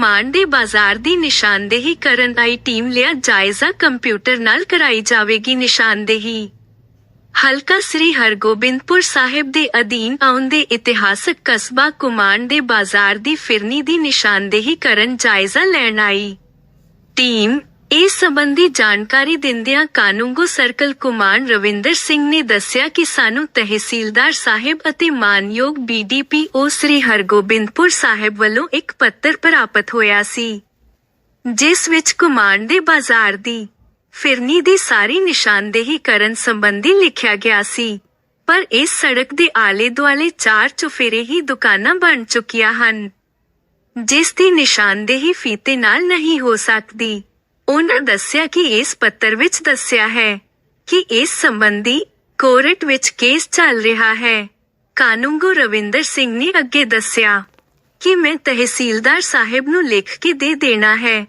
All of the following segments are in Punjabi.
ਕਮਾਂਡ ਦੇ ਬਾਜ਼ਾਰ ਦੀ ਨਿਸ਼ਾਨਦੇਹੀ ਕਰਨ ਆਈ ਟੀਮ ਲਿਆ ਜਾਇਜ਼ਾ ਕੰਪਿਊਟਰ ਨਾਲ ਕਰਾਈ ਜਾਵੇਗੀ ਨਿਸ਼ਾਨਦੇਹੀ। ਹਲਕਾ ਸ੍ਰੀ ਹਰਗੋਬਿੰਦਪੁਰ ਸਾਹਿਬ ਦੇ ਅਧੀਨ ਆਉਂਦੇ ਇਤਿਹਾਸਕ ਕਸਬਾ ਕੁਮਾਂਡ ਦੇ ਬਾਜ਼ਾਰ ਦੀ ਫਿਰਨੀ ਦੀ ਨਿਸ਼ਾਨਦੇਹੀ ਕਰਨ ਜਾਇਜ਼ਾ ਲੈਣ ਆਈ। ਟੀਮ ਇਸ ਸੰਬੰਧੀ ਜਾਣਕਾਰੀ ਦਿੰਦਿਆਂ ਕਾਨੂੰਗੋ ਸਰਕਲ ਕੁਮਾਨ ਰਵਿੰਦਰ ਸਿੰਘ ਨੇ ਦੱਸਿਆ ਕਿ ਸਾਨੂੰ ਤਹਿਸੀਲਦਾਰ ਸਾਹਿਬ ਅਤੇ ਮਾਨਯੋਗ ਬੀਡੀਪੀਓ ਸ੍ਰੀ ਹਰਗੋਬਿੰਦਪੁਰ ਸਾਹਿਬ ਵੱਲੋਂ ਇੱਕ ਪੱਤਰ ਪ੍ਰਾਪਤ ਹੋਇਆ ਸੀ, ਜਿਸ ਵਿੱਚ ਕੁਮਾਨ ਦੇ ਬਾਜ਼ਾਰ ਦੀ ਫਿਰਨੀ ਦੀ ਸਾਰੀ ਨਿਸ਼ਾਨਦੇਹੀ ਕਰਨ ਸੰਬੰਧੀ ਲਿਖਿਆ ਗਿਆ ਸੀ, ਪਰ ਇਸ ਸੜਕ ਦੇ ਆਲੇ ਦੁਆਲੇ ਚਾਰ ਚੁਫੇਰੇ ਹੀ ਦੁਕਾਨਾਂ ਬਣ ਚੁੱਕੀਆਂ ਹਨ, ਜਿਸ ਦੀ ਨਿਸ਼ਾਨਦੇਹੀ ਫੀਤੇ ਨਾਲ ਨਹੀਂ ਹੋ ਸਕਦੀ। ਉਹਨਾਂ ਦੱਸਿਆ ਕਿ ਇਸ ਪੱਤਰ ਵਿੱਚ ਦੱਸਿਆ ਹੈ ਕਿ ਇਸ ਸੰਬੰਧੀ ਕੋਰਟ ਵਿੱਚ ਕੇਸ ਚੱਲ ਰਿਹਾ ਹੈ। ਕਾਨੂੰਗੋ ਰਵਿੰਦਰ ਸਿੰਘ ਨੇ ਅੱਗੇ ਦੱਸਿਆ ਕਿ ਮੈਂ ਤਹਿਸੀਲਦਾਰ ਸਾਹਿਬ ਨੂੰ ਲਿਖ ਕੇ ਦੇ ਦੇਣਾ ਹੈ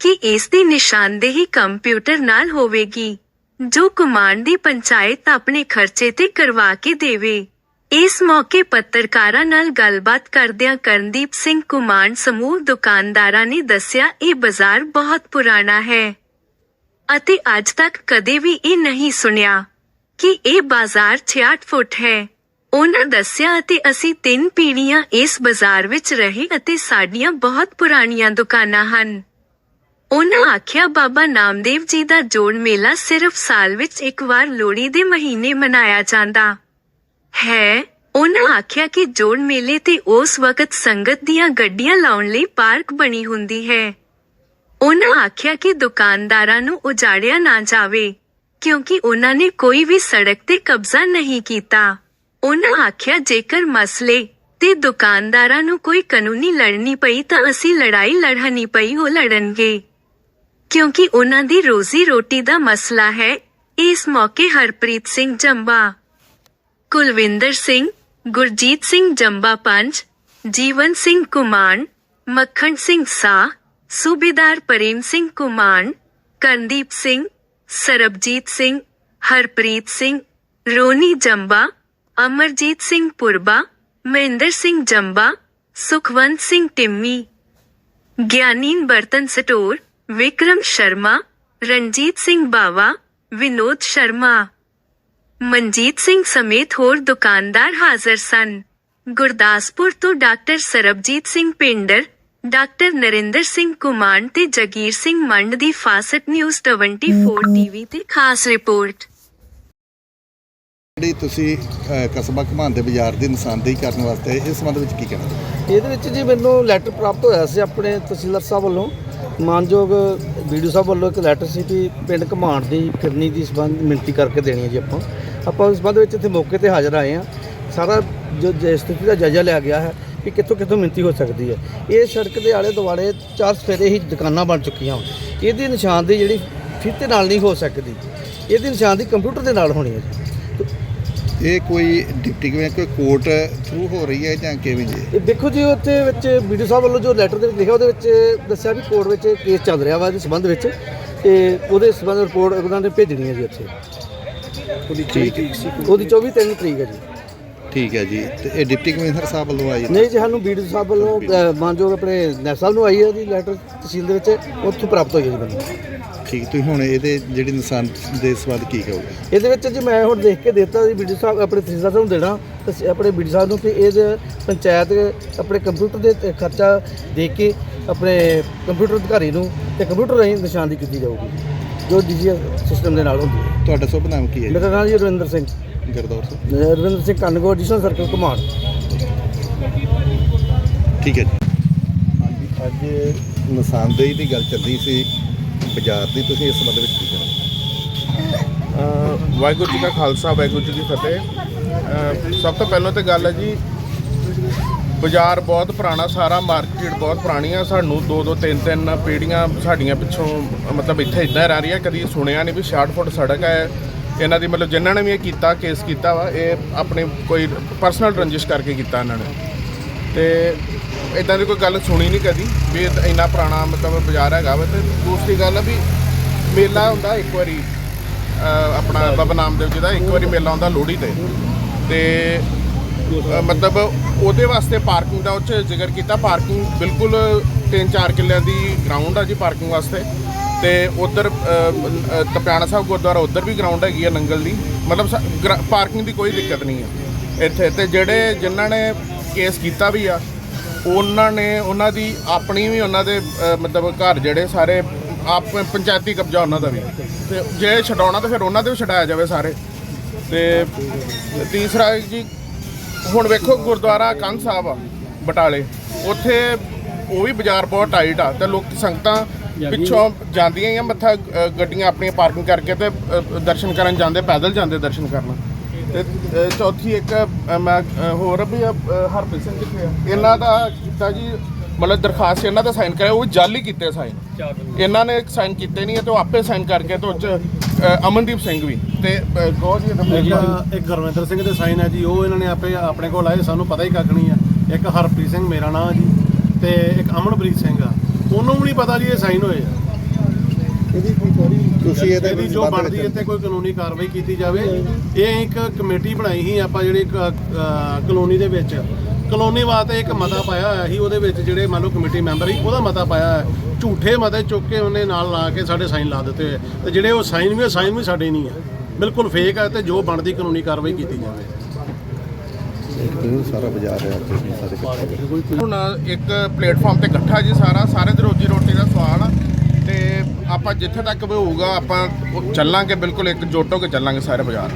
ਕਿ ਇਸ ਦੀ ਨਿਸ਼ਾਨਦੇਹੀ ਕੰਪਿਊਟਰ ਨਾਲ ਹੋਵੇਗੀ, ਜੋ ਕਮਾਂਡ ਦੀ ਪੰਚਾਇਤ ਆਪਣੇ ਖਰਚੇ ਤੇ ਕਰਵਾ ਕੇ ਦੇਵੇ। ਇਸ ਮੌਕੇ ਪੱਤਰਕਾਰਾਂ ਨਾਲ ਗੱਲਬਾਤ ਕਰਦਿਆਂ ਕਰਨਦੀਪ ਸਿੰਘ ਕੁਮਾਨ ਸਮੂਹ ਦੁਕਾਨਦਾਰਾਂ ਨੇ ਦੱਸਿਆ, ਇਹ ਬਾਜ਼ਾਰ ਬਹੁਤ ਪੁਰਾਣਾ ਹੈ ਅਤੇ ਅੱਜ ਤੱਕ ਕਦੇ ਵੀ ਇਹ ਨਹੀਂ ਸੁਣਿਆ ਕਿ ਇਹ ਬਾਜ਼ਾਰ 66 ਫੁੱਟ ਹੈ। ਉਹਨਾਂ ਦੱਸਿਆ, ਅਤੇ ਅਸੀਂ ਤਿੰਨ ਪੀੜ੍ਹੀਆਂ ਇਸ ਬਾਜ਼ਾਰ ਵਿੱਚ ਰਹੇ ਅਤੇ ਸਾਡੀਆਂ ਬਹੁਤ ਪੁਰਾਣੀਆਂ ਦੁਕਾਨਾਂ ਹਨ। ਉਹਨਾਂ ਆਖਿਆ, ਬਾਬਾ ਨਾਮਦੇਵ ਜੀ ਦਾ ਜੋੜ ਮੇਲਾ ਸਿਰਫ ਸਾਲ ਵਿੱਚ ਇੱਕ ਵਾਰ ਲੋਹੜੀ ਦੇ ਮਹੀਨੇ ਮਨਾਇਆ ਜਾਂਦਾ। ਹੈ। ਉਹਨਾਂ ਆਖਿਆ ਕਿ ਜੋੜ ਮੇਲੇ ਤੇ ਉਸ ਵਕਤ ਸੰਗਤ ਦੀਆਂ ਗੱਡੀਆਂ ਲਾਉਣ ਲਈ ਪਾਰਕ ਬਣੀ ਹੁੰਦੀ ਹੈ। ਉਹਨਾਂ ਆਖਿਆ ਕਿ ਦੁਕਾਨਦਾਰਾਂ ਨੂੰ ਉਜਾੜਿਆ ਨਾ ਜਾਵੇ, ਕਿਉਂਕਿ ਉਹਨਾਂ ਨੇ ਕੋਈ ਵੀ ਸੜਕ ਤੇ ਕਬਜ਼ਾ ਨਹੀਂ ਕੀਤਾ। ਉਹਨਾਂ ਆਖਿਆ, ਜੇਕਰ ਮਸਲੇ ਤੇ ਦੁਕਾਨਦਾਰਾਂ ਨੂੰ ਕੋਈ ਕਾਨੂੰਨੀ ਲੜਨੀ ਪਈ ਤਾਂ ਅਸੀਂ ਲੜਾਈ ਲੜਨੀ ਪਈ, ਉਹ ਲੜਨਗੇ। ਕਿਉਂਕਿ ਉਹਨਾਂ ਦੀ ਰੋਜ਼ੀ ਰੋਟੀ ਦਾ ਮਸਲਾ ਹੈ। ਇਸ ਮੌਕੇ ਹਰਪ੍ਰੀਤ ਸਿੰਘ ਜੰਬਾ ਕੁਲਵਿੰਦਰ ਸਿੰਘ ਗੁਰਜੀਤ ਸਿੰਘ ਜੰਬਾ ਪੰਜ ਜੀਵਨ ਸਿੰਘ ਕੁਮਾਨ ਮੱਖਣ ਸਿੰਘ ਸਾ ਸੂਬੇਦਾਰ ਪ੍ਰੇਮ ਸਿੰਘ ਕੁਮਾਨ ਕਰਨਦੀਪ ਸਿੰਘ ਸਰਬਜੀਤ ਸਿੰਘ ਹਰਪ੍ਰੀਤ ਸਿੰਘ ਰੋਨੀ ਜੰਬਾ ਅਮਰਜੀਤ ਸਿੰਘ ਪੁਰਬਾ ਮਹਿੰਦਰ ਸਿੰਘ ਜੰਬਾ ਸੁਖਵੰਤ ਸਿੰਘ ਟਿੰਮੀ ਗਿਆਨੀਨ ਬਰਤਨ ਸਟੋਰ ਵਿਕਰਮ ਸ਼ਰਮਾ ਰਣਜੀਤ ਸਿੰਘ ਬਾਵਾ ਵਿਨੋਦ ਸ਼ਰਮਾ ਮਨਜੀਤ ਸਿੰਘ ਸਮੇਤ ਹੋਰ ਦੁਕਾਨਦਾਰ ਹਾਜ਼ਰ ਸਨ। ਗੁਰਦਾਸਪੁਰ ਤੋਂ ਡਾਕਟਰ ਸਰਬਜੀਤ ਸਿੰਘ ਪਿੰਡਰ ਡਾਕਟਰ ਨਰਿੰਦਰ ਸਿੰਘ ਕੁਮਾਨ ਤੇ ਜਗੀਰ ਸਿੰਘ ਮੰਡ ਦੀ ਫਾਸਟ ਨਿਊਜ਼ 24 ਟੀਵੀ ਤੇ ਖਾਸ ਰਿਪੋਰਟ। ਜਿਹੜੀ ਤੁਸੀਂ ਕਸਬਾ ਘਮਾਨ ਦੇ ਬਾਜ਼ਾਰ ਦੀ ਨਿਸ਼ਾਨਦੇਹੀ ਕਰਨ ਵਾਸਤੇ ਇਸ ਸੰਬੰਧ ਵਿੱਚ ਕੀ ਕਹਿਣਾ? ਇਹਦੇ ਵਿੱਚ ਜੀ ਮੈਨੂੰ ਲੈਟਰ ਪ੍ਰਾਪਤ ਹੋਇਆ ਸੀ ਆਪਣੇ ਤਹਿਸੀਲਦਾਰ ਸਾਹਿਬ ਵੱਲੋਂ। ਮਾਨਯੋਗ ਵੀਡੀਓ ਸਾਹਿਬ ਵੱਲੋਂ ਇੱਕ ਲੈਟਰ ਸੀ ਕਿ ਪਿੰਡ ਘਮਾਣ ਦੀ, ਫਿਰਨੀ ਦੀ ਸੰਬੰਧ ਮਿਣਤੀ ਕਰਕੇ ਦੇਣੀ ਹੈ ਜੀ ਆਪਾਂ। ਆਪਾਂ ਉਸ ਸੰਬੰਧ ਵਿੱਚ ਇੱਥੇ ਮੌਕੇ ਤੇ ਹਾਜ਼ਰ ਆਏ ਹਾਂ। ਸਾਰਾ ਜੋ ਜੋ ਸਥਿਤੀ ਦਾ ਜਾਇਜ਼ਾ ਲਿਆ ਗਿਆ ਹੈ ਕਿ ਕਿੱਥੋਂ ਕਿੱਥੋਂ ਮਿਣਤੀ ਹੋ ਸਕਦੀ ਹੈ। ਇਹ ਸੜਕ ਦੇ ਆਲੇ ਦੁਆਲੇ ਚਾਰ ਸਫੇਰੇ ਹੀ ਦੁਕਾਨਾਂ ਬਣ ਚੁੱਕੀਆਂ ਹਨ ਇਹਦੀ ਨਿਸ਼ਾਨਦੇਹੀ ਜਿਹੜੀ ਫੀਤੇ ਨਾਲ ਨਹੀਂ ਹੋ ਸਕਦੀ। ਇਹਦੀ ਨਿਸ਼ਾਨਦੇਹੀ ਕੰਪਿਊਟਰ ਦੇ ਨਾਲ ਹੋਣੀ ਹੈ ਜੀ। ਇਹ ਕੋਈ ਡਿਪਟੀ ਕਿਵੇਂ ਕੋਈ ਕੋਰਟ ਥਰੂ ਹੋ ਰਹੀ ਹੈ ਜਾਂ ਕਿਵੇਂ ਜੀ? ਇਹ ਦੇਖੋ ਜੀ ਉੱਥੇ ਵਿੱਚ ਵੀਡੀਓ ਸਾਹਿਬ ਵੱਲੋਂ ਜੋ ਲੈਟਰ ਦੇ ਵਿੱਚ ਲਿਖਿਆ ਉਹਦੇ ਵਿੱਚ ਦੱਸਿਆ ਵੀ ਕੋਰਟ ਵਿੱਚ ਕੇਸ ਚੱਲ ਰਿਹਾ ਵਾ ਇਹਦੇ ਸੰਬੰਧ ਵਿੱਚ ਤੇ ਉਹਦੇ ਸੰਬੰਧ ਰਿਪੋਰਟ ਉਹਨਾਂ ਨੇ ਭੇਜਣੀ ਹੈ ਜੀ ਉੱਥੇ। ਉਹਦੀ ਠੀਕ। ਹੈ। ਉਹਦੀ 24 ਤਿੰਨ ਤਰੀਕ ਹੈ ਜੀ। ਠੀਕ ਹੈ ਜੀ। ਤੇ ਇਹ ਡਿਪਟੀ ਕਮਿਸ਼ਨਰ ਸਾਹਿਬ ਵੱਲੋਂ ਆਈ ਹੈ? ਨਹੀਂ ਜੀ ਸਾਨੂੰ ਵੀਡੀਓ ਸਾਹਿਬ ਵੱਲੋਂ ਮਾਨਯੋਗ ਆਪਣੇ ਸਾਹਿਬ ਨੂੰ ਆਈ ਹੈ ਜੀ ਲੈਟਰ ਤਹਿਸੀਲ ਦੇ ਵਿੱਚ ਉੱਥੋਂ ਪ੍ਰਾਪਤ ਹੋਈ ਹੈ ਜੀ ਮੈਨੂੰ ਠੀਕ ਤੁਸੀਂ ਹੁਣ ਇਹਦੇ ਜਿਹੜੀ ਨਿਸ਼ਾਨ ਦੇ ਸਵਾਲ ਕੀ ਕਹੋਗੇ? ਇਹਦੇ ਵਿੱਚ ਜੀ ਮੈਂ ਹੁਣ ਦੇਖ ਕੇ ਦਿੱਤਾ ਜੀ ਵੀਡੀਓ ਸਾਹਿਬ ਆਪਣੇ ਤਹਿਸੀਲਦਾਰ ਸਾਹਿਬ ਨੂੰ ਦੇਣਾ ਤੇ ਆਪਣੇ ਵੀਡੀਓ ਸਾਹਿਬ ਨੂੰ ਕਿ ਇਹ ਪੰਚਾਇਤ ਆਪਣੇ ਕੰਪਿਊਟਰ ਦੇ ਖਰਚਾ ਦੇ ਕੇ ਆਪਣੇ ਕੰਪਿਊਟਰ ਅਧਿਕਾਰੀ ਨੂੰ ਤੇ ਕੰਪਿਊਟਰ ਰਾਹੀਂ ਨਿਸ਼ਾਨਦੀ ਕੀਤੀ ਜਾਊਗੀ ਜੋ ਡੀਜੀ ਸਿਸਟਮ ਦੇ ਨਾਲ ਹੁੰਦੀ ਹੈ। ਤੁਹਾਡਾ ਸ਼ੁਭ ਨਾਮ ਕੀ ਹੈ ਮੇਰਾ ਨਾਮ ਜੀ ਰਵਿੰਦਰ ਸਿੰਘ। ਗਰਦੌਰ ਸਿੰਘ ਅਹ ਰਵਿੰਦਰ ਸਿੰਘ ਕੰਨਗੋ ਐਡੀਸ਼ਨਲ ਸਰਕਲ ਘਮਾਣ ਠੀਕ ਹੈ ਜੀ। ਹਾਂਜੀ ਅੱਜ ਨਿਸ਼ਾਨਦੇਹੀ ਦੀ ਗੱਲ ਚੱਲਦੀ ਸੀ। ਬਾਜ਼ਾਰ ਦੀ ਤੁਸੀਂ ਇਸ ਸੰਬੰਧ ਵਿੱਚ ਕੀ ਕਹਿਣਾ? ਵਾਹਿਗੁਰੂ ਜੀ ਕਾ ਖਾਲਸਾ, ਵਾਹਿਗੁਰੂ ਜੀ ਕੀ ਫਤਿਹ। ਸਭ ਤੋਂ ਪਹਿਲਾਂ ਤਾਂ ਗੱਲ ਹੈ ਜੀ, ਬਾਜ਼ਾਰ ਬਹੁਤ ਪੁਰਾਣਾ, ਸਾਰਾ ਮਾਰਕੀਟ ਬਹੁਤ ਪੁਰਾਣੀ ਆ। ਸਾਨੂੰ ਦੋ ਦੋ, ਤਿੰਨ ਤਿੰਨ ਪੀੜ੍ਹੀਆਂ ਸਾਡੀਆਂ ਪਿੱਛੋਂ, ਮਤਲਬ ਇੱਥੇ ਇਦਾਂ ਰਹਿ ਰਹੀਆਂ, ਕਦੀ ਸੁਣਿਆ ਨਹੀਂ ਵੀ 66 ਫੁੱਟ ਸੜਕ ਹੈ। ਇਹਨਾਂ ਦੀ ਮਤਲਬ ਜਿਨ੍ਹਾਂ ਨੇ ਵੀ ਇਹ ਕੀਤਾ, ਕੇਸ ਕੀਤਾ ਵਾ, ਇਹ ਆਪਣੀ ਕੋਈ ਪਰਸਨਲ ਰੰਜਿਸ਼ ਕਰਕੇ ਕੀਤਾ ਇਹਨਾਂ ਨੇ। ਤੇ ਇਦਾਂ ਦੀ ਕੋਈ ਗੱਲ ਸੁਣੀ ਨਹੀਂ ਕਦੀ ਵੀ ਇਹ ਇੰਨਾ ਪੁਰਾਣਾ ਮਤਲਬ ਬਾਜ਼ਾਰ ਹੈਗਾ ਵਾ ਤੇ ਦੂਸਰੀ ਗੱਲ ਆ ਵੀ ਮੇਲਾ ਹੁੰਦਾ ਇੱਕ ਵਾਰੀ ਅਹ ਆਪਣਾ ਬਾਬਾ ਨਾਮਦੇਵ ਜੀ ਦਾ ਇੱਕ ਵਾਰੀ ਮੇਲਾ ਹੁੰਦਾ ਲੋਹੜੀ ਤੇ। ਤੇ ਅਹ ਮਤਲਬ ਉਹਦੇ ਵਾਸਤੇ ਪਾਰਕਿੰਗ ਦਾ ਉੱਚ ਜ਼ਿਕਰ ਕੀਤਾ ਪਾਰਕਿੰਗ ਬਿਲਕੁਲ 3-4 ਕਿੱਲਿਆਂ ਦੀ ਗਰਾਊਂਡ ਆ ਜੀ ਪਾਰਕਿੰਗ ਵਾਸਤੇ। ਤੇ ਉਧਰ ਤਪਿਆਣਾ ਸਾਹਿਬ ਗੁਰਦੁਆਰਾ ਉਧਰ ਵੀ ਗਰਾਊਂਡ ਹੈਗੀ ਆ ਨੰਗਲ ਦੀ। ਮਤਲਬ ਪਾਰਕਿੰਗ ਦੀ ਕੋਈ ਦਿੱਕਤ ਨਹੀਂ ਆ। ਇੱਥੇ ਤੇ ਜਿਹੜੇ ਜਿਨ੍ਹਾਂ ਨੇ ਕੇਸ ਕੀਤਾ ਵੀ ਆ ਉਹਨਾਂ ਨੇ ਉਹਨਾਂ ਦੀ ਆਪਣੀ ਵੀ ਉਹਨਾਂ ਦੇ ਅ, ਮਤਲਬ ਘਰ ਜਿਹੜੇ ਸਾਰੇ ਆਪ ਪੰਚਾਇਤੀ ਕਬਜ਼ਾ ਉਹਨਾਂ ਦਾ ਵੀ। ਤੇ ਜੇ ਛਡਾਉਣਾ ਤਾਂ ਫਿਰ ਉਹਨਾਂ ਦੇ ਵੀ ਛਡਾਇਆ ਜਾਵੇ ਸਾਰੇ। ਤੇ ਤੀਸਰਾ ਜੀ ਹੁਣ ਵੇਖੋ ਗੁਰਦੁਆਰਾ ਕੰਧ ਸਾਹਿਬ ਆ ਬਟਾਲੇ। ਉੱਥੇ ਉਹ ਵੀ ਬਾਜ਼ਾਰ ਬਹੁਤ ਟਾਈਟ ਆ ਤੇ ਲੋਕ ਸੰਗਤਾਂ ਪਿੱਛੋਂ ਜਾਂਦੀਆਂ ਹੀ ਆ ਮੱਥਾ ਅ, ਗੱਡੀਆਂ ਆਪਣੀਆਂ ਪਾਰਕਿੰਗ ਕਰਕੇ ਤੇ ਅ, ਦਰਸ਼ਨ ਕਰਨ ਜਾਂਦੇ ਪੈਦਲ ਜਾਂਦੇ ਦਰਸ਼ਨ ਕਰਨ। ਤੇ ਅ, ਚੌਥੀ ਇੱਕ ਅ, ਮੈਂ ਅ, ਹੋਰ ਵੀ ਅ, ਹਰਪ੍ਰੀਤ ਸਿੰਘ ਕਿੱਥੇ ਆ? ਇਹਨਾਂ ਦਾ ਕੀਤਾ ਜੀ ਮਤਲਬ ਦਰਖਾਸਤ ਇਹਨਾਂ ਦਾ ਸਾਈਨ ਕਰਿਆ ਉਹ ਵੀ ਜਾਲੀ ਕੀਤੇ ਸਾਈਨ। ਇਹਨਾਂ ਨੇ ਸਾਈਨ ਕੀਤੇ ਨਹੀਂ ਹੈ ਤੇ ਉਹ ਆਪੇ ਸਾਈਨ ਕਰਕੇ ਤੇ ਉਹ 'ਚ, ਅ, ਅਮਨਦੀਪ ਸਿੰਘ ਵੀ। ਤੇ ਅ, ਗੌਰ ਜੀ ਇਹਦਾ ਇੱਕ ਇੱਕ ਗੁਰਵਿੰਦਰ ਸਿੰਘ ਦੇ ਸਾਈਨ ਹੈ ਜੀ ਉਹ ਇਹਨਾਂ ਨੇ ਆਪੇ ਆਪਣੇ ਕੋਲ ਆਏ ਸਾਨੂੰ ਪਤਾ ਹੀ ਕੱਖ ਨਹੀਂ ਆ। ਇੱਕ ਹਰਪ੍ਰੀਤ ਸਿੰਘ ਮੇਰਾ ਨਾਮ ਜੀ ਤੇ ਇੱਕ ਅਮਨਪ੍ਰੀਤ ਸਿੰਘ ਆ। ਉਹਨੂੰ ਵੀ ਨਹੀਂ ਪਤਾ ਜੀ ਇਹ ਸਾਈਨ ਹੋਏ ਆ। ਤੁਸੀਂ ਇਹਦੇ ਇਹਦੀ ਜੋ ਬਣਦੀ ਇੱਥੇ ਕੋਈ ਕਾਨੂੰਨੀ ਕਾਰਵਾਈ ਕੀਤੀ ਜਾਵੇ ਇਹ ਇੱਕ ਕਮੇਟੀ ਬਣਾਈ ਸੀ ਆਪਾਂ ਜਿਹੜੀ ਕਲੋਨੀ ਦੇ ਵਿੱਚ। ਕਲੋਨੀ ਵਾਸਤੇ ਇੱਕ ਮਤਾ ਪਾਇਆ ਹੋਇਆ ਸੀ ਉਹਦੇ ਵਿੱਚ ਜਿਹੜੇ ਮੰਨ ਲਓ ਕਮੇਟੀ ਮੈਂਬਰ ਸੀ ਉਹਦਾ ਮਤਾ ਪਾਇਆ ਹੋਇਆ। ਝੂਠੇ ਮਤੇ ਚੁੱਕ ਕੇ ਉਹਨੇ ਨਾਲ ਲਾ ਕੇ ਸਾਡੇ ਸਾਈਨ ਲਾ ਦਿੱਤੇ ਹੋਏ। ਤੇ ਜਿਹੜੇ ਉਹ ਸਾਈਨ ਵੀ ਸਾਈਨ ਵੀ ਸਾਡੇ ਨਹੀਂ ਆ। ਬਿਲਕੁਲ ਫੇਕ ਆ ਤੇ ਜੋ ਬਣਦੀ ਕਾਨੂੰਨੀ ਕਾਰਵਾਈ ਕੀਤੀ ਜਾਵੇ। ਇਹ ਸਾਰਾ ਬਾਜ਼ਾਰ ਹੈ ਤੁਸੀਂ ਸਾਰੇ ਇਕੱਠੇ ਹੁਣ ਇੱਕ ਪਲੇਟਫਾਰਮ ਤੇ ਇਕੱਠਾ ਜੀ ਸਾਰਾ ਸਾਰੇ ਦੀ ਰੋਜੀ ਰੋਟੀ ਦਾ ਸਵਾਲ ਆ। ਤੇ ਆਪਾਂ ਜਿੱਥੇ ਤੱਕ ਵੀ ਹੋਊਗਾ, ਆਪਾਂ ਉਹ ਚੱਲਾਂਗੇ, ਬਿਲਕੁਲ ਇੱਕ ਜੋਟੋ ਕੇ ਚੱਲਾਂਗੇ ਸਾਰੇ ਬਾਜ਼ਾਰ।